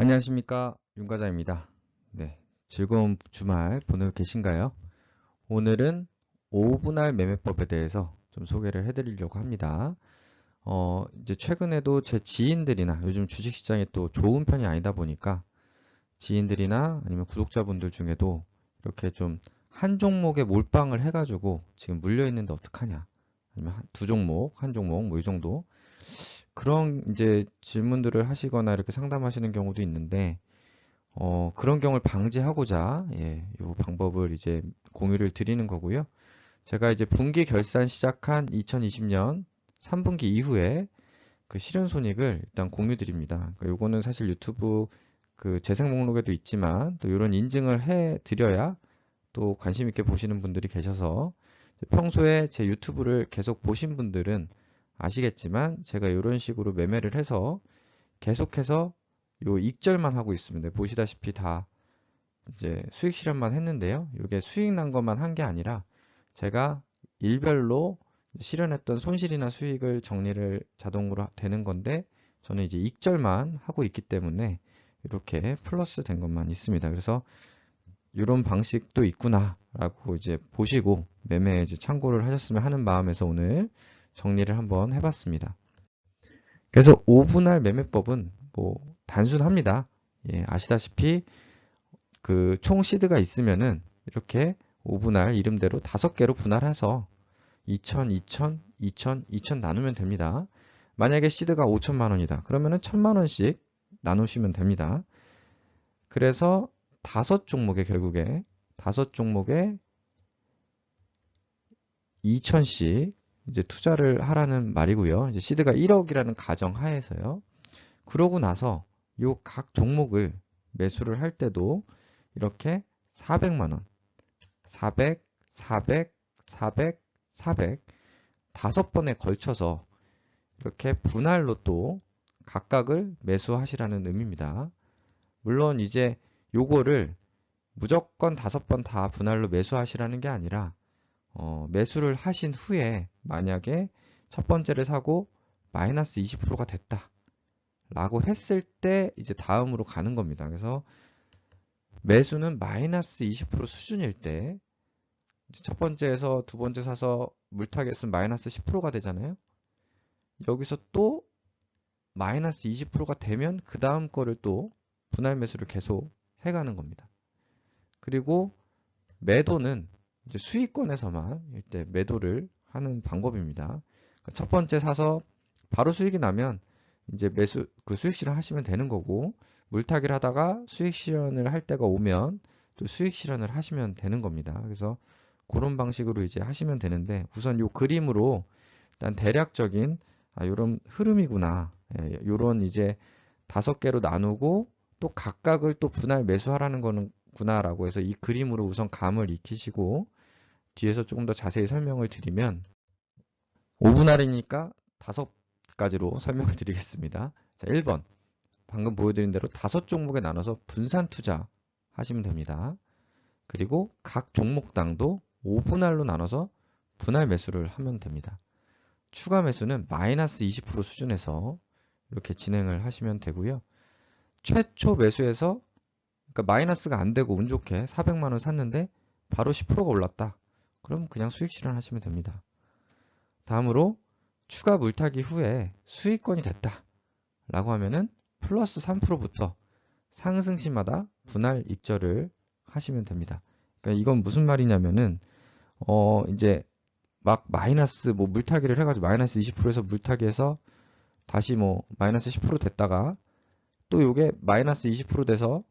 안녕하십니까 윤과장입니다. 네, 즐거운 주말 보내고 계신가요? 오늘은 5분할 매매법에 대해서 좀 소개를 해드리려고 합니다. 어, 이제 최근에도 제 지인들이나 요즘 주식시장이 또 좋은 편이 아니다 보니까 지인들이나 아니면 구독자분들 중에도 이렇게 좀 한 종목에 몰빵을 해가지고 지금 물려있는데 어떡하냐 아니면 한- 두 종목, 한 종목 뭐 이 정도 그런 이제 질문들을 하시거나 이렇게 상담하시는 경우도 있는데 어, 그런 경우를 방지하고자 예, 이 방법을 이제 공유를 드리는 거고요. 제가 이제 분기 결산 시작한 2020년 3분기 이후에 그 실현 손익을 일단 공유 드립니다. 그러니까 요거는 사실 유튜브 그 재생 목록에도 있지만 또 이런 인증을 해 드려야 또 관심 있게 보시는 분들이 계셔서 평소에 제 유튜브를 계속 보신 분들은 아시겠지만 제가 이런 식으로 매매를 해서 계속해서 요 익절만 하고 있습니다. 보시다시피 다 이제 수익 실현만 했는데요. 이게 수익 난 것만 한 게 아니라 제가 일별로 실현했던 손실이나 수익을 정리를 자동으로 되는 건데 저는 이제 익절만 하고 있기 때문에 이렇게 플러스 된 것만 있습니다. 그래서 이런 방식도 있구나 라고 이제 보시고 매매에 이제 참고를 하셨으면 하는 마음에서 오늘 정리를 한번 해봤습니다. 그래서 5분할 매매법은 뭐 단순합니다. 예, 아시다시피 그 총 시드가 있으면은 이렇게 5분할 이름대로 다섯 개로 분할해서 2,000, 2,000, 2,000, 2,000 나누면 됩니다. 만약에 시드가 5천만 원이다. 그러면은 1,000만 원씩 나누시면 됩니다. 그래서 다섯 종목에 결국에 다섯 종목에 2천씩 이제 투자를 하라는 말이고요. 이제 시드가 1억이라는 가정 하에서요. 그러고 나서 요 각 종목을 매수를 할 때도 이렇게 400만 원, 400, 400, 400, 400 다섯 번에 걸쳐서 이렇게 분할로 또 각각을 매수하시라는 의미입니다. 물론 이제 요거를 무조건 다섯 번 다 분할로 매수하시라는 게 아니라 어, 매수를 하신 후에 만약에 첫 번째를 사고 마이너스 20%가 됐다 라고 했을 때 이제 다음으로 가는 겁니다. 그래서 매수는 마이너스 20% 수준일 때 첫 번째에서 두 번째 사서 물타겟은 마이너스 10%가 되잖아요. 여기서 또 마이너스 20%가 되면 그 다음 거를 또 분할 매수를 계속 해가는 겁니다. 그리고 매도는 이제 수익권에서만 이때 매도를 하는 방법입니다. 그러니까 첫 번째 사서 바로 수익이 나면 이제 매수 그 수익 실현 하시면 되는 거고 물타기를 하다가 수익 실현을 할 때가 오면 또 수익 실현을 하시면 되는 겁니다. 그래서 그런 방식으로 이제 하시면 되는데 우선 요 그림으로 일단 대략적인 아, 요런 흐름이구나. 예, 요런 이제 다섯 개로 나누고 또 각각을 또 분할 매수하라는 거는 구나라고 해서 이 그림으로 우선 감을 익히시고 뒤에서 조금 더 자세히 설명을 드리면 5분할이니까 다섯 가지로 설명을 드리겠습니다. 자, 1번 방금 보여드린 대로 다섯 종목에 나눠서 분산 투자 하시면 됩니다. 그리고 각 종목당도 5분할로 나눠서 분할 매수를 하면 됩니다. 추가 매수는 마이너스 20% 수준에서 이렇게 진행을 하시면 되고요. 최초 매수에서 그러니까 마이너스가 안 되고 운 좋게 400만 원 샀는데 바로 10%가 올랐다. 그럼 그냥 수익 실현하시면 됩니다. 다음으로 추가 물타기 후에 수익권이 됐다. 라고 하면은 플러스 3%부터 상승시마다 분할 입절을 하시면 됩니다. 그러니까 이건 무슨 말이냐면은 어 이제 막 마이너스 뭐 물타기를 해가지고 마이너스 20%에서 물타기해서 다시 뭐 마이너스 10% 됐다가 또 요게 마이너스 20% 돼서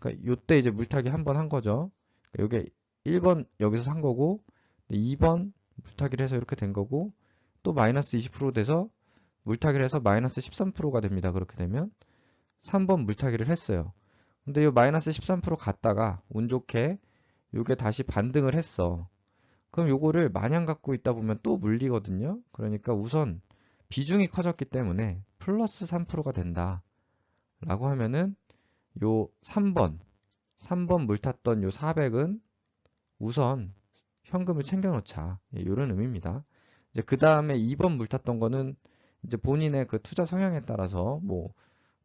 그러니까 요때 이제 물타기 한 번 한 거죠. 그러니까 요게 1번 여기서 산 거고 2번 물타기를 해서 이렇게 된 거고 또 마이너스 20% 돼서 물타기를 해서 마이너스 13%가 됩니다. 그렇게 되면 3번 물타기를 했어요. 근데 요 마이너스 13% 갔다가 운 좋게 요게 다시 반등을 했어. 그럼 요거를 마냥 갖고 있다 보면 또 물리거든요. 그러니까 우선 비중이 커졌기 때문에 플러스 3%가 된다. 라고 하면은 요 3번, 3번 물 탔던 요 400은 우선 현금을 챙겨 놓자. 예, 이런 의미입니다. 이제 그 다음에 2번 물 탔던 거는 이제 본인의 그 투자 성향에 따라서 뭐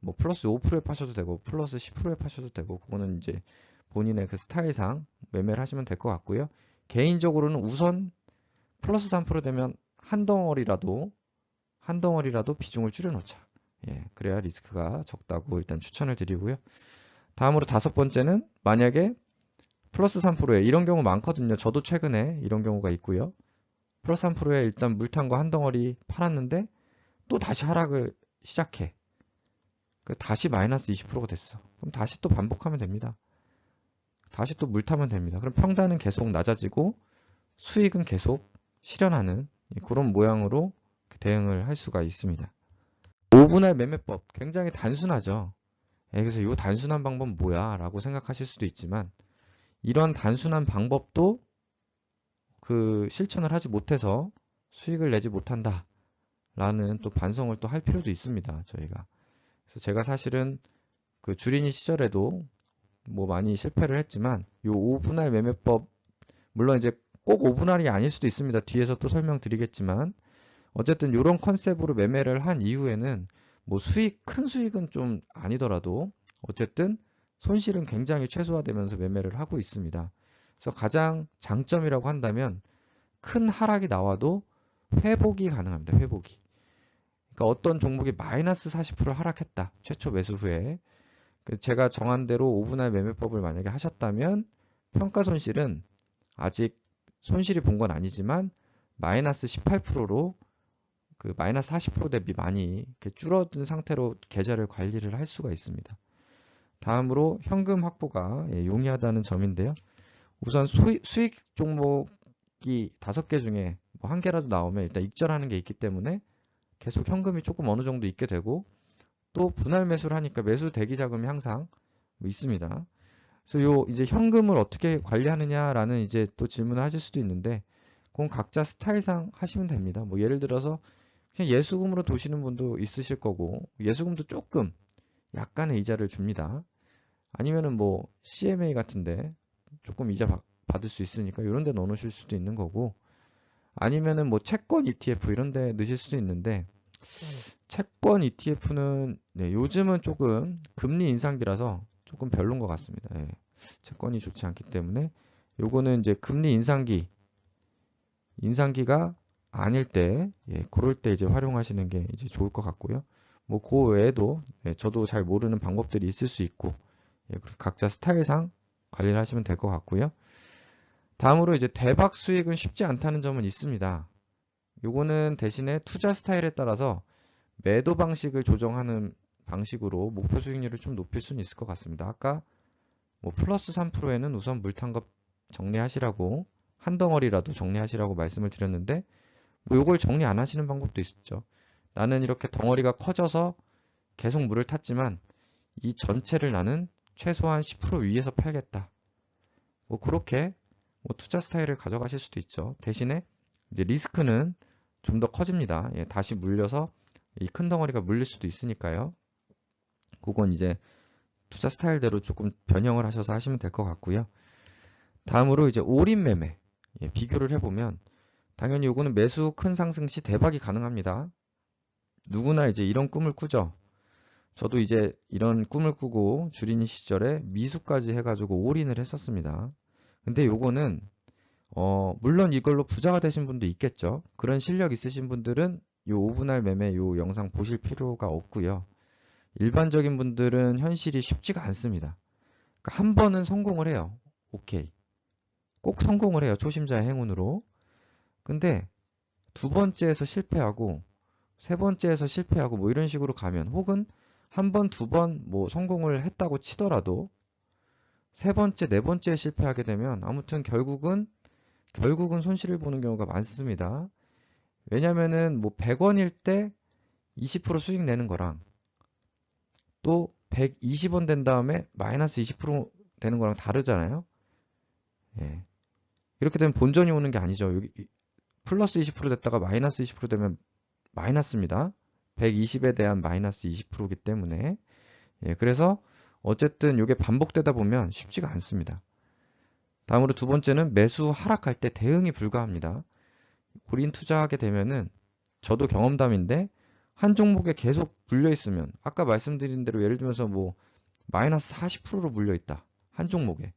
뭐 플러스 5%에 파셔도 되고 플러스 10%에 파셔도 되고 그거는 이제 본인의 그 스타일상 매매를 하시면 될 것 같고요. 개인적으로는 우선 플러스 3% 되면 한 덩어리라도 한 덩어리라도 비중을 줄여놓자. 예, 그래야 리스크가 적다고 일단 추천을 드리고요. 다음으로 다섯 번째는 만약에 플러스 3%에 이런 경우 많거든요. 저도 최근에 이런 경우가 있고요. 플러스 3%에 일단 물탄 거 한 덩어리 팔았는데 또 다시 하락을 시작해. 그 다시 마이너스 20%가 됐어. 그럼 다시 또 반복하면 됩니다. 다시 또 물 타면 됩니다. 그럼 평단은 계속 낮아지고 수익은 계속 실현하는 그런 모양으로 대응을 할 수가 있습니다. 5분할 매매법 굉장히 단순하죠. 예, 그래서 이 단순한 방법 뭐야 라고 생각하실 수도 있지만 이런 단순한 방법도 그 실천을 하지 못해서 수익을 내지 못한다 라는 또 반성을 또 할 필요도 있습니다 저희가. 그래서 제가 사실은 그 주린이 시절에도 뭐 많이 실패를 했지만 요 5분할 매매법 물론 이제 꼭 5분할이 아닐 수도 있습니다. 뒤에서 또 설명드리겠지만 어쨌든 이런 컨셉으로 매매를 한 이후에는 뭐 수익 큰 수익은 좀 아니더라도 어쨌든 손실은 굉장히 최소화되면서 매매를 하고 있습니다. 그래서 가장 장점이라고 한다면 큰 하락이 나와도 회복이 가능합니다. 회복이. 그러니까 어떤 종목이 마이너스 40% 하락했다. 최초 매수 후에. 그 제가 정한 대로 5분할 매매법을 만약에 하셨다면 평가 손실은 아직 손실이 본 건 아니지만 마이너스 18%로 그 마이너스 40% 대비 많이 줄어든 상태로 계좌를 관리를 할 수가 있습니다. 다음으로 현금 확보가 예, 용이하다는 점인데요. 우선 수익, 종목이 다섯 개 중에 뭐한 개라도 나오면 일단 익절하는 게 있기 때문에 계속 현금이 조금 어느 정도 있게 되고 또 분할 매수를 하니까 매수 대기 자금이 항상 뭐 있습니다. 그래서 요 이제 현금을 어떻게 관리하느냐라는 이제 또 질문을 하실 수도 있는데 그건 각자 스타일상 하시면 됩니다. 뭐 예를 들어서 그냥 예수금으로 도시는 분도 있으실 거고 예수금도 조금 약간의 이자를 줍니다. 아니면은 뭐 CMA 같은데 조금 이자 받, 받을 수 있으니까 이런 데 넣어놓으실 수도 있는 거고 아니면은 뭐 채권 ETF 이런 데 넣으실 수도 있는데 채권 ETF는 네, 요즘은 조금 금리 인상기라서 조금 별론 것 같습니다. 예, 채권이 좋지 않기 때문에 요거는 이제 금리 인상기 인상기가 아닐 때, 예, 그럴 때 이제 활용하시는 게 이제 좋을 것 같고요. 뭐, 그 외에도, 예, 저도 잘 모르는 방법들이 있을 수 있고, 예, 각자 스타일상 관리를 하시면 될 것 같고요. 다음으로 이제 대박 수익은 쉽지 않다는 점은 있습니다. 요거는 대신에 투자 스타일에 따라서 매도 방식을 조정하는 방식으로 목표 수익률을 좀 높일 수는 있을 것 같습니다. 아까 뭐 플러스 3%에는 우선 물탄 것 정리하시라고 한 덩어리라도 정리하시라고 말씀을 드렸는데 뭐 요걸 정리 안 하시는 방법도 있죠. 나는 이렇게 덩어리가 커져서 계속 물을 탔지만 이 전체를 나는 최소한 10% 위에서 팔겠다. 뭐 그렇게 뭐 투자 스타일을 가져가실 수도 있죠. 대신에 이제 리스크는 좀 더 커집니다. 예, 다시 물려서 이 큰 덩어리가 물릴 수도 있으니까요. 그건 이제 투자 스타일대로 조금 변형을 하셔서 하시면 될 것 같고요. 다음으로 이제 올인 매매 예, 비교를 해보면 당연히 요거는 매수 큰 상승 시 대박이 가능합니다. 누구나 이제 이런 꿈을 꾸죠. 저도 이제 이런 꿈을 꾸고 주린이 시절에 미수까지 해가지고 올인을 했었습니다. 근데 요거는 어 물론 이걸로 부자가 되신 분도 있겠죠. 그런 실력 있으신 분들은 요 5분할 매매 요 영상 보실 필요가 없고요. 일반적인 분들은 현실이 쉽지가 않습니다. 그러니까 한 번은 성공을 해요. 오케이. 꼭 성공을 해요. 초심자의 행운으로. 근데 두 번째에서 실패하고 세 번째에서 실패하고 뭐 이런 식으로 가면 혹은 한 번, 두 번 뭐 성공을 했다고 치더라도 세 번째, 네 번째에 실패하게 되면 아무튼 결국은 결국은 손실을 보는 경우가 많습니다. 왜냐면은 뭐 100원일 때 20% 수익 내는 거랑 또 120원 된 다음에 마이너스 20% 되는 거랑 다르잖아요. 예. 이렇게 되면 본전이 오는 게 아니죠. 여기 플러스 20% 됐다가 마이너스 20% 되면 마이너스입니다. 120에 대한 마이너스 20%이기 때문에 예, 그래서 어쨌든 이게 반복되다 보면 쉽지가 않습니다. 다음으로 두 번째는 매수 하락할 때 대응이 불가합니다. 올인 투자하게 되면은 저도 경험담인데 한 종목에 계속 물려 있으면 아까 말씀드린 대로 예를 들면서 뭐 마이너스 40%로 물려 있다. 한 종목에.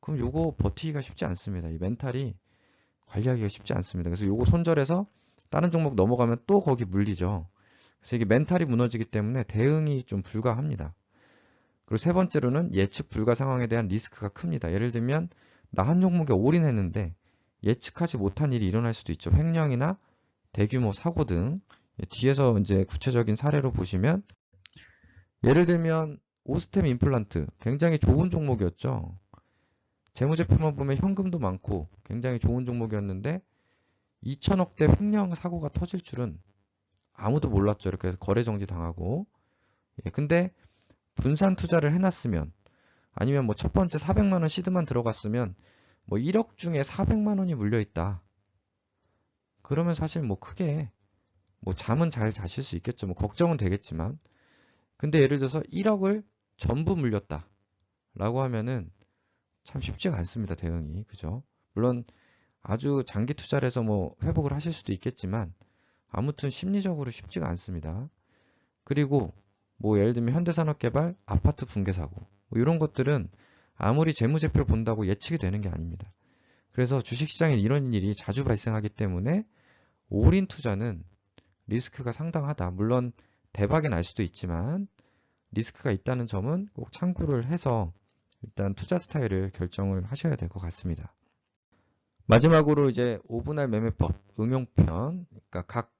그럼 요거 버티기가 쉽지 않습니다. 이 멘탈이 관리하기가 쉽지 않습니다. 그래서 요거 손절해서 다른 종목 넘어가면 또 거기 물리죠. 그래서 이게 멘탈이 무너지기 때문에 대응이 좀 불가합니다. 그리고 세 번째로는 예측 불가 상황에 대한 리스크가 큽니다. 예를 들면 나 한 종목에 올인했는데 예측하지 못한 일이 일어날 수도 있죠. 횡령이나 대규모 사고 등 예, 뒤에서 이제 구체적인 사례로 보시면 예를 들면 오스템 임플란트 굉장히 좋은 종목이었죠. 재무제표만 보면 현금도 많고 굉장히 좋은 종목이었는데 2천억대 횡령 사고가 터질 줄은 아무도 몰랐죠. 이렇게 해서 거래 정지 당하고. 예, 근데 분산 투자를 해놨으면 아니면 뭐 첫 번째 400만 원 시드만 들어갔으면 뭐 1억 중에 400만 원이 물려 있다. 그러면 사실 뭐 크게 뭐 잠은 잘 자실 수 있겠죠. 뭐 걱정은 되겠지만. 근데 예를 들어서 1억을 전부 물렸다. 라고 하면은 참 쉽지가 않습니다. 대응이. 그죠? 물론 아주 장기 투자를 해서 뭐 회복을 하실 수도 있겠지만 아무튼 심리적으로 쉽지가 않습니다. 그리고 뭐 예를 들면 현대산업개발 아파트 붕괴 사고 뭐 이런 것들은 아무리 재무제표를 본다고 예측이 되는 게 아닙니다. 그래서 주식시장에 이런 일이 자주 발생하기 때문에 올인 투자는 리스크가 상당하다. 물론 대박이 날 수도 있지만 리스크가 있다는 점은 꼭 참고를 해서 일단 투자 스타일을 결정을 하셔야 될 것 같습니다. 마지막으로 이제 5분할 매매법 응용편, 그러니까 각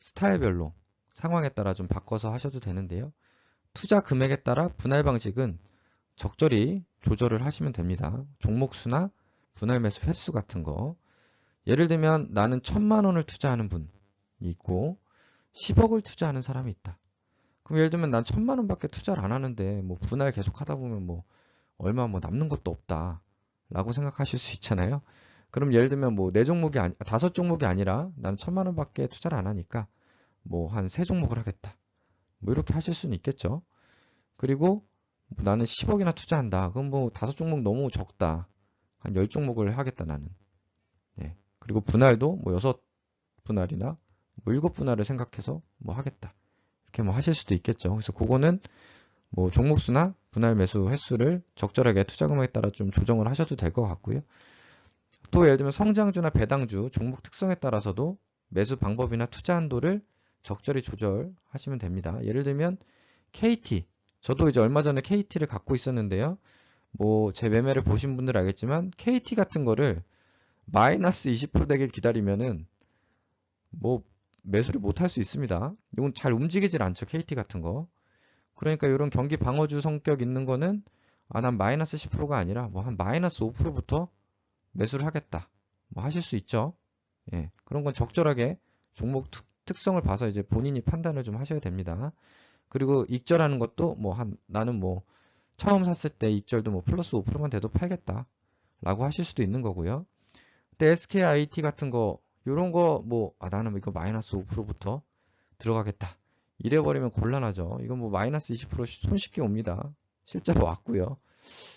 스타일별로 상황에 따라 좀 바꿔서 하셔도 되는데요. 투자 금액에 따라 분할 방식은 적절히 조절을 하시면 됩니다. 종목 수나 분할 매수 횟수 같은 거. 예를 들면 나는 천만 원을 투자하는 분이 있고 10억을 투자하는 사람이 있다. 그럼 예를 들면 난 천만 원밖에 투자를 안 하는데 뭐 분할 계속 하다 보면 뭐 얼마 뭐 남는 것도 없다. 라고 생각하실 수 있잖아요. 그럼 예를 들면 뭐 네 종목이 아니 다섯 종목이 아니라 나는 천만 원밖에 투자를 안 하니까 뭐 한 세 종목을 하겠다. 뭐 이렇게 하실 수는 있겠죠. 그리고 나는 10억이나 투자한다. 그럼 뭐 다섯 종목 너무 적다. 한 10종목을 하겠다 나는. 네. 그리고 분할도 뭐 여섯 분할이나 뭐 일곱 분할을 생각해서 뭐 하겠다. 이렇게 뭐 하실 수도 있겠죠. 그래서 그거는 뭐 종목수나 분할 매수 횟수를 적절하게 투자 금액에 따라 좀 조정을 하셔도 될 것 같고요. 또 예를 들면 성장주나 배당주 종목 특성에 따라서도 매수 방법이나 투자 한도를 적절히 조절하시면 됩니다. 예를 들면 KT 저도 이제 얼마 전에 KT를 갖고 있었는데요. 뭐 제 매매를 보신 분들 알겠지만 KT 같은 거를 마이너스 20% 되길 기다리면은 뭐 매수를 못 할 수 있습니다. 이건 잘 움직이질 않죠. KT 같은 거. 그러니까 이런 경기 방어주 성격 있는 거는 아, 난 마이너스 10%가 아니라 뭐 한 마이너스 5%부터 매수를 하겠다. 뭐 하실 수 있죠. 예. 그런 건 적절하게 종목 특, 성을 봐서 이제 본인이 판단을 좀 하셔야 됩니다. 그리고 익절하는 것도 뭐 한 나는 뭐 처음 샀을 때 익절도 뭐 플러스 5%만 돼도 팔겠다. 라고 하실 수도 있는 거고요. 근데 SKIT 같은 거 요런 거 뭐 아 나는 이거 마이너스 5%부터 들어가겠다. 이래 버리면 곤란하죠. 이건 뭐 마이너스 20% 손쉽게 옵니다. 실제로 왔고요.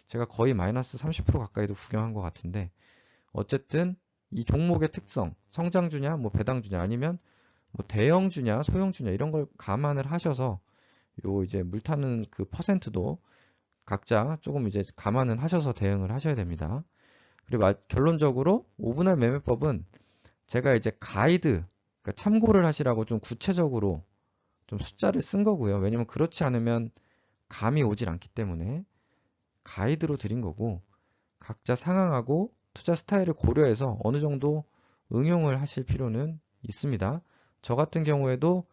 제가 거의 마이너스 30% 가까이도 구경한 것 같은데 어쨌든 이 종목의 특성, 성장주냐, 뭐 배당주냐, 아니면 뭐 대형주냐, 소형주냐 이런 걸 감안을 하셔서 요 이제 물 타는 그 퍼센트도 각자 조금 이제 감안은 하셔서 대응을 하셔야 됩니다. 그리고 결론적으로 5분할 매매법은 제가 이제 가이드, 그러니까 참고를 하시라고 좀 구체적으로 좀 숫자를 쓴 거고요. 왜냐면 그렇지 않으면 감이 오질 않기 때문에 가이드로 드린 거고 각자 상황하고 투자 스타일을 고려해서 어느 정도 응용을 하실 필요는 있습니다. 저 같은 경우에도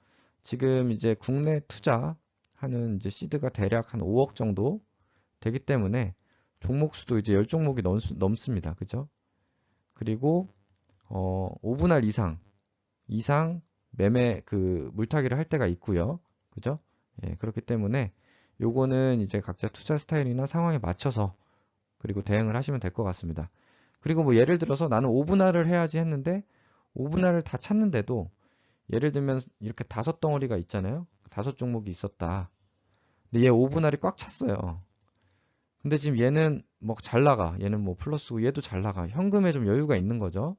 지금 이제 국내 투자하는 이제 시드가 대략 한 5억 정도 되기 때문에 종목 수도 이제 10종목이 넘, 습니다 그죠? 그리고 어, 5분할 이상 이상 매매 그 물타기를 할 때가 있고요. 그죠? 예, 그렇기 때문에 요거는 이제 각자 투자 스타일이나 상황에 맞춰서 그리고 대응을 하시면 될 것 같습니다. 그리고 뭐 예를 들어서 나는 5분할을 해야지 했는데 5분할을 다 찾는데도 예를 들면 이렇게 다섯 덩어리가 있잖아요. 다섯 종목이 있었다. 근데 얘 5분할이 꽉 찼어요. 근데 지금 얘는 뭐 잘 나가. 얘는 뭐 플러스고 얘도 잘 나가. 현금에 좀 여유가 있는 거죠.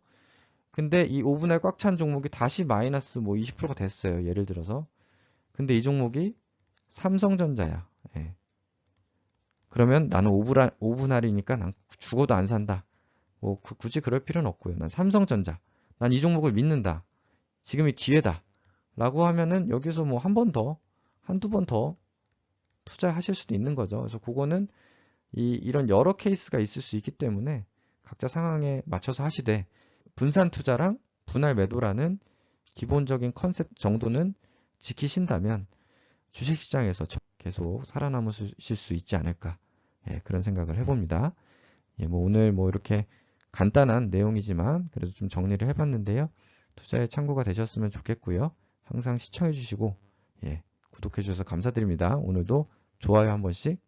근데 이 5분할 꽉 찬 종목이 다시 마이너스 뭐 20%가 됐어요. 예를 들어서. 근데 이 종목이 삼성전자야. 예. 그러면 나는 5분할, 5분 할이니까 난 죽어도 안 산다. 뭐 구- 굳이 그럴 필요는 없고요. 난 삼성전자. 난 이 종목을 믿는다. 지금이 기회다. 라고 하면은 여기서 뭐 한 번 더, 한두 번 더 투자하실 수도 있는 거죠. 그래서 그거는 이, 이런 여러 케이스가 있을 수 있기 때문에 각자 상황에 맞춰서 하시되 분산 투자랑 분할 매도라는 기본적인 컨셉 정도는 지키신다면 주식시장에서 저- 계속 살아남으실 수 있지 않을까 예, 그런 생각을 해봅니다. 예, 뭐 오늘 뭐 이렇게 간단한 내용이지만 그래도 좀 정리를 해봤는데요. 투자에 참고가 되셨으면 좋겠고요. 항상 시청해주시고 예, 구독해주셔서 감사드립니다. 오늘도 좋아요 한 번씩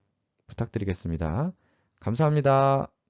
부탁드리겠습니다. 감사합니다.